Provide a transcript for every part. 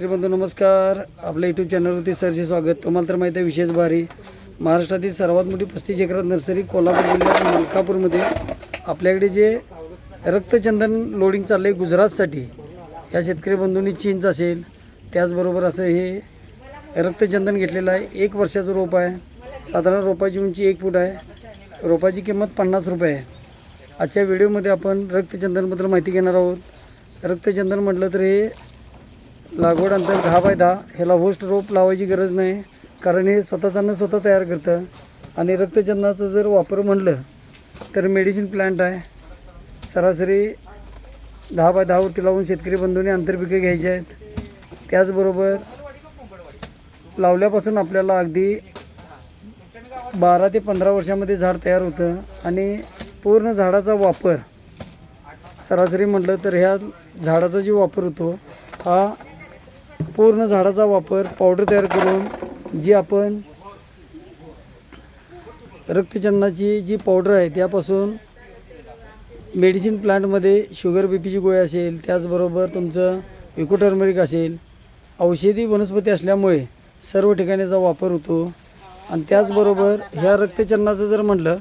शेतकरी बंधू नमस्कार. आपल्या यूट्यूब चॅनलवरती सरचे स्वागत. तुम्हाला तर माहिती आहे विशेष भारी. महाराष्ट्रातील सर्वात मोठी पस्तीस एकरात नर्सरी कोल्हापूर जिल्ह्यात मलकापूरमध्ये. आपल्याकडे जे रक्तचंदन लोडिंग चाललं आहे गुजरातसाठी या शेतकरी बंधूंनी चीनचं असेल त्याचबरोबर असं हे रक्तचंदन घेतलेलं आहे. एक वर्षाचं रोप आहे. साधारण रोपाची उंची एक फूट आहे. रोपाची किंमत पन्नास रुपये आहे. आजच्या व्हिडिओमध्ये आपण रक्तचंदनबद्दल माहिती घेणार आहोत. रक्तचंदन म्हटलं तर हे लागवड अंतर दहा बाय दहा. ह्याला होस्ट रोप लावायची गरज नाही. कारण हे स्वतःचा स्वतः तयार करतं. आणि रक्तचंदाचं जर वापर म्हणलं तर मेडिसिन प्लांट आहे. सरासरी दहा बाय दहावरती लावून शेतकरी बंधूंनी आंतरपिकं घ्यायची आहेत. त्याचबरोबर लावल्यापासून आपल्याला अगदी बारा ते पंधरा वर्षामध्ये झाड तयार होतं. आणि पूर्ण झाडाचा वापर सरासरी म्हटलं तर ह्या झाडाचा जो वापर होतो हा पूर्ण झाडाचा वापर पावडर तयार करून जी आपण रक्तचंदनाची जी पावडर आहे त्यापासून मेडिसिन प्लांटमध्ये शुगर बी पीची गोळी असेल त्याचबरोबर तुमचं इकोटर्मरिक असेल औषधी वनस्पती असल्यामुळे सर्व ठिकाणीचा वापर होतो. आणि त्याचबरोबर ह्या रक्तचंदनाचं जर म्हटलं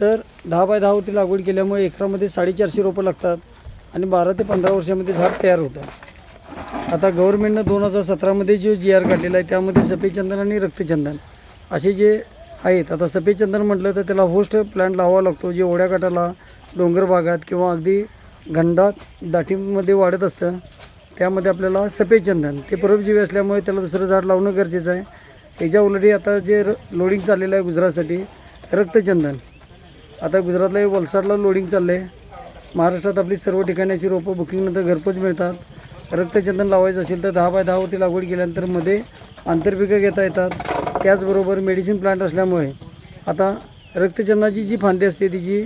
तर दहा बाय दहावरती लागवड केल्यामुळे एकरामध्ये साडेचारशे रोपं लागतात आणि बारा ते पंधरा वर्षामध्ये झाड तयार होतं आता गव्हर्नमेंटनं दोन हजार सतरामध्ये जो जी आर काढलेला आहे त्यामध्ये सफेदचंदन आणि रक्तचंदन असे जे आहेत. आता सफेदचंदन म्हटलं तर त्याला होस्ट प्लॅन्ट लावावा लागतो जे ओढ्या काठाला डोंगर भागात किंवा अगदी घंडात दाटीमध्ये वाढत असतं त्यामध्ये आपल्याला सफेदचंदन ते परोपजीवी असल्यामुळे त्याला दुसरं झाड लावणं गरजेचं आहे. ह्याच्या उलटी आता जे र लोडिंग चाललेलं आहे गुजरातसाठी रक्तचंदन. आता गुजरातला वलसाडला लोडिंग चाललं आहे महाराष्ट्रात आपली सर्व ठिकाणाची रोपं बुकिंगनंतर घरपोच मिळतात. रक्तचंदन लावायचं असेल तर दहा बाय दहावरती लागवड केल्यानंतरमध्ये आंतरपिकं घेता येतात. त्याचबरोबर मेडिसिन प्लांट असल्यामुळे आता रक्तचंदनाची जी फांदी असते तिची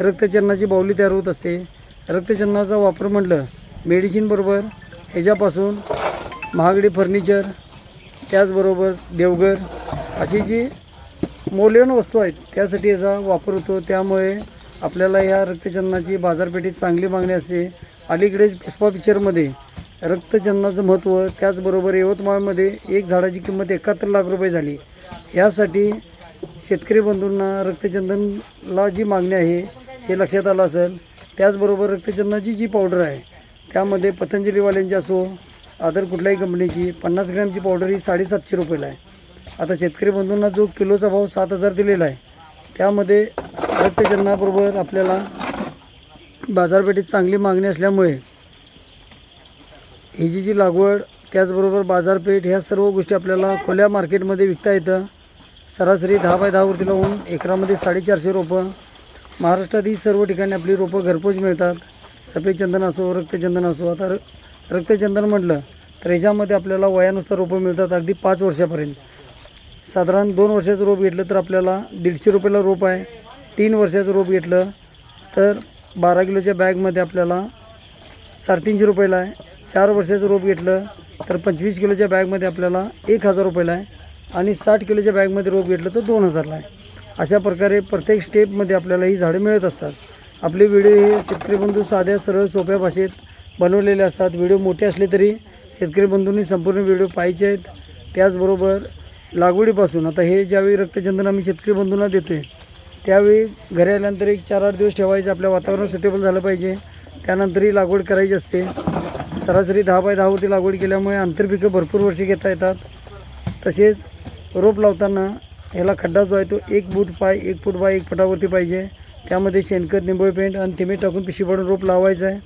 रक्तचंदनाची बावली तयार होत असते रक्तचंदनाचा वापर म्हटलं मेडिसिनबरोबर ह्याच्यापासून महागडी फर्निचर त्याचबरोबर देवघर अशी जी मौल्यवान वस्तू आहेत त्यासाठी याचा वापर होतो. त्यामुळे आपल्याला या रक्तचंदनाची बाजारपेठेत चांगली मागणी असते. अलीकडेच पुष्पा पिक्चरमध्ये रक्तचंदनाचं महत्त्व त्याचबरोबर यवतमाळमध्ये एक झाडाची किंमत एकाहत्तर लाख रुपये झाली. यासाठी शेतकरी बंधूंना रक्तचंदनला जी मागणी आहे हे लक्षात आलं असेल. त्याचबरोबर रक्तचंदनाची जी पावडर आहे त्यामध्ये पतंजलीवाल्यांची असो अदर कुठल्याही कंपनीची पन्नास ग्रॅमची पावडर ही साडेसातशे रुपयेला आहे. आता शेतकरी बंधूंना जो किलोचा भाव सात हजार दिलेला आहे त्यामध्ये रक्तचंदनाबरोबर आपल्याला बाजारपेठेत चांगली मागणी असल्यामुळे हिजीची लागवड त्याचबरोबर बाजारपेठ ह्या सर्व गोष्टी आपल्याला खुल्या मार्केटमध्ये विकता येतं. सरासरी दहा बाय दहावरती लावून एकरामध्ये साडेचारशे रोपं. महाराष्ट्रात ही सर्व ठिकाणी आपली रोपं घरपोच मिळतात. सफेद चंदन असो रक्तचंदन असो आता रक्तचंदन म्हटलं तर ह्याच्यामध्ये आपल्याला वयानुसार रोपं मिळतात अगदी पाच वर्षापर्यंत. साधारण दोन वर्षाचं रोप घेतलं तर आपल्याला दीडशे रुपयाला रोप आहे. तीन वर्षाचं रोप घेतलं तर बारा किलोच्या बॅगमध्ये आपल्याला साडेतीनशे रुपयाला आहे. चार वर्षाचं रोप घेतलं तर पंचवीस किलोच्या बॅगमध्ये आपल्याला एक हजार रुपयाला आहे आणि साठ किलोच्या बॅगमध्ये रोप घेतलं तर दोन हजारला आहे. अशा प्रकारे प्रत्येक स्टेपमध्ये आपल्याला ही झाडं मिळत असतात. आपले व्हिडिओ हे शेतकरी बंधू साध्या सरळ सोप्या भाषेत बनवलेले असतात. व्हिडिओ मोठे असले तरी शेतकरी बंधूंनी संपूर्ण व्हिडिओ पाहिजे आहेत. त्याचबरोबर लागवडीपासून आता हे ज्यावेळी रक्तचंदन आम्ही शेतकरी बंधूंना देतो आहे त्यावेळी घरी आल्यानंतर एक चार आठ दिवस ठेवायचं आपल्या वातावरण सुटेबल झालं पाहिजे त्यानंतरही लागवड करायची असते. सरासरी दहा बाय दहावरती लागवड केल्यामुळे आंतरपिकं भरपूर वर्षे घेता येतात. तसेच रोप लावताना ह्याला खड्डा जो आहे तो एक फूट पाय एक फूट बाय एक फुटावरती पाहिजे. त्यामध्ये शेणखत निंबळ पेंट आणि थिमे टाकून पिशी पाडून रोप लावायचं आहे.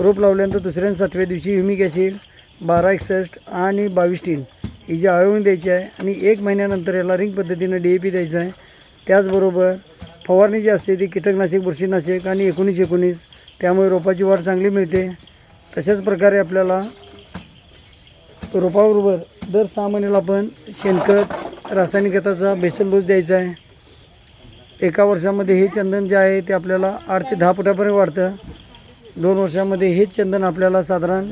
रोप लावल्यानंतर दुसऱ्या सातव्या दिवशी ह्युमिक ॲसिड बारा एकसष्ट आणि बावीस टीन ही जी आळवून द्यायची आहे आणि एक महिन्यानंतर याला रिंग पद्धतीनं डी ए पी द्यायचं आहे. त्याचबरोबर फवारणी जी असते ती कीटकनाशक बुरशीनाशक आणि एकोणीस एकोणीस त्यामुळे रोपाची वाढ चांगली मिळते. तशाच प्रकारे आपल्याला रोपाबरोबर दर सहा महिन्याला आपण शेणखत रासायनिक खताचा बेसल डोस द्यायचा आहे. एका वर्षामध्ये हे चंदन जे आहे ते आपल्याला आठ ते दहा फुटापर्यंत वाढतं. दोन वर्षामध्ये हेच चंदन आपल्याला साधारण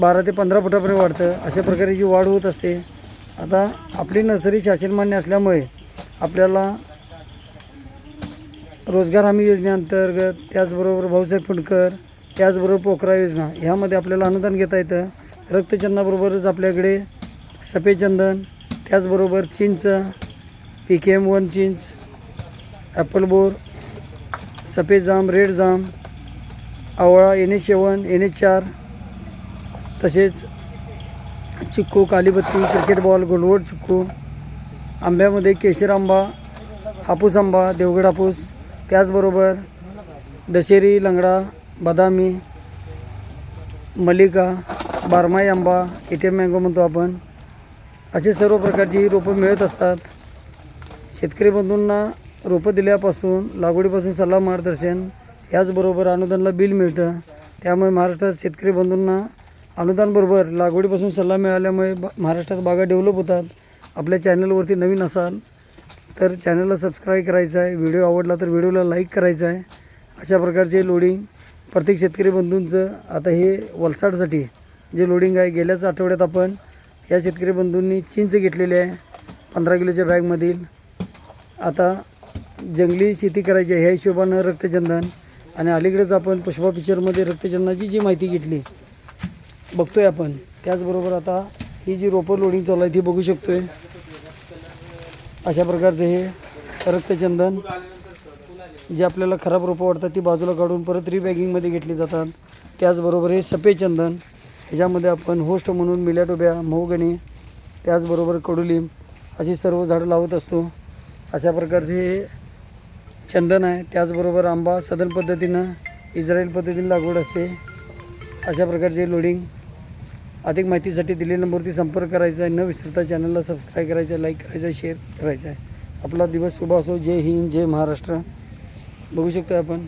बारा ते पंधरा फुटापर्यंत वाढतं. अशा प्रकारे जी वाढ होत असते आता आपली नर्सरी शासनमान्य असल्यामुळे आपल्याला रोजगार हमी योजनेअंतर्गत त्याचबरोबर भाऊसाहेब फुंडकर त्याचबरोबर पोखरा योजना ह्यामध्ये आपल्याला अनुदान घेता येतं. रक्तचंदनाबरोबरच आपल्याकडे सफेदचंदन त्याचबरोबर चिंच पी के एम वन चिंच ॲपल बोर सफेद जाम रेड जाम आवळा N H seven N H चार तसेच चिक्कू कालीबत्ती क्रिकेट बॉल गोलवड चिक्कू आंब्यामध्ये केशर आंबा हापूस आंबा देवगड हापूस त्याचबरोबर दशेरी लंगडा बदामी मलिका बारमाई आंबा एटीएम मँगो म्हणतो आपण. असे सर्व प्रकारची रोपं मिळत असतात. शेतकरी बंधूंना रोपं दिल्यापासून लागवडीपासून सल्ला मार्गदर्शन याचबरोबर अनुदानला बिल मिळतं. त्यामुळे महाराष्ट्रात शेतकरी बंधूंना अनुदानबरोबर लागवडीपासून सल्ला मिळाल्यामुळे बा महाराष्ट्रात बागा डेव्हलप होतात. आपल्या चॅनलवरती नवीन असाल तर चॅनलला सबस्क्राईब करायचं आहे. व्हिडिओ आवडला तर व्हिडिओला लाईक करायचा आहे. अशा प्रकारचे लोडिंग प्रत्येक शेतकरी बंधूंचं आता हे वलसाडसाठी जे लोडिंग आहे गेल्याच आठवड्यात आपण या शेतकरी बंधूंनी चिंच घेतलेली आहे पंधरा किलोच्या बॅगमधील. आता जंगली शेती करायची आहे ह्या हिशोबानं रक्तचंदन आणि अलीकडेच आपण पुष्पा पिक्चरमध्ये रक्तचंदनाची जी माहिती घेतली बघतो आहे आपण. त्याचबरोबर आता ही जी रोपं लोडिंग चालू आहे ती बघू शकतो आहे अशा प्रकारचं हे रक्तचंदन जे आपल्याला खराब रोपं वाटतात ती बाजूला काढून परत रिबॅगिंगमध्ये घेतली जातात. त्याचबरोबर हे सफेद चंदन ह्याच्यामध्ये आपण होस्ट म्हणून मिल्याटोब्या मऊगणी त्याचबरोबर कडुलिंब अशी सर्व झाडं लावत असतो. अशा प्रकारचे चंदन आहे. त्याचबरोबर आंबा सदन पद्धतीनं इस्रायल पद्धतीने लागवड असते. अशा प्रकारचे लोडिंग अधिक माहितीसाठी दिलेल्या नंबरवरती संपर्क करायचा आहे. न विसरता चॅनलला सबस्क्राईब करायचं आहे लाईक करायचं शेअर करायचं आहे. आपला दिवस शुभ असो. जय हिंद जय महाराष्ट्र. बघू शकतो आपण.